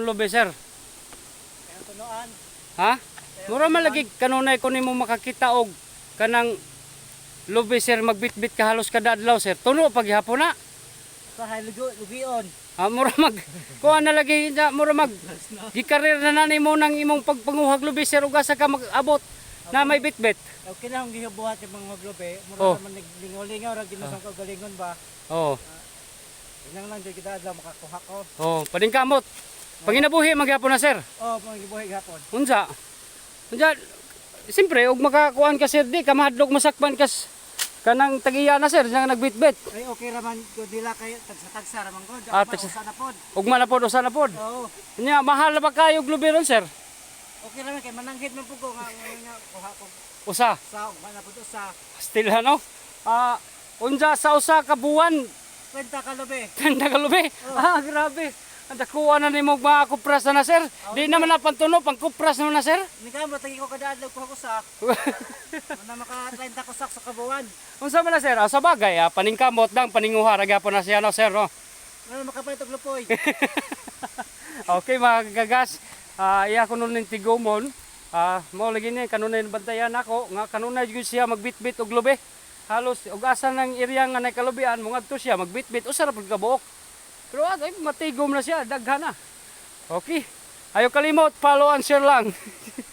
imong lobe sir. Kaya tunuan. Ha? Mura man lagi kanunay ko nimo makakita og kanang lobe sir magbitbit ka halos kada adlaw sir. Tuno paghapon na. Sa lugion. Ah, mura mag kuha na lagi na mura mag gikarir na nanay mo nang imong pagpanguhag lobe sir ug asa ka mag-abot na may bitbit. Okay na akong gibuhat yung mga maglobe. Mura Oh. naman naglingaw-lingaw. Ra ginusang ko galingon ba. Oh, Inang lang dyan kita adlaw makakuha ko. oh, padingkamot. Panginabuhi maghapon na sir. Oh, mga gibuhay gapon. Unsa? Unsa? Siyempre, og makakuan ka sir di, kamahadlok masakpan kas kanang tagiya na sir, nga nagbitbit. Ay okay raman ko dila kay tagsa-tagsa raman ko. Ah, Ah, tagsa- tagsa. na pod. Ug manapod usa na pod. Oo. Nya mahal ba kayo og lubi ron sir? Okay raman kay mananghid man pud ko nga nga kuha ko Usa. sa mana pud sa Still ano? Ah, unsa sa usa ka buwan kwenta ka lobe. tanda ka lubi. Ah, grabe. Dakuha na nimo og mga kupras na, na sir. Di naman na pantuno pang kupras na na sir. Ni ka matagi ko kada adlaw kuha ko sa. Mana maka 30 ko sak sa kabuwan. Unsa man na sir? Ah, sa bagay, ah, paningkamot dang paninguha ra gyapon na siya no sir no. Ano makapalit og lupoy. Okay mga kagagas, ah iya ko nun ng tigumon. Ah, mo lagi ni kanunay bantayan ako nga kanunay gyud siya magbitbit og lubi. Halos ug asa nang area nga nay kalubian mo ngadto siya magbitbit usa ra pud ka buok. Pero ah, ay matigom na siya, daghan na. Okay. Ayo kalimot, follow and share lang.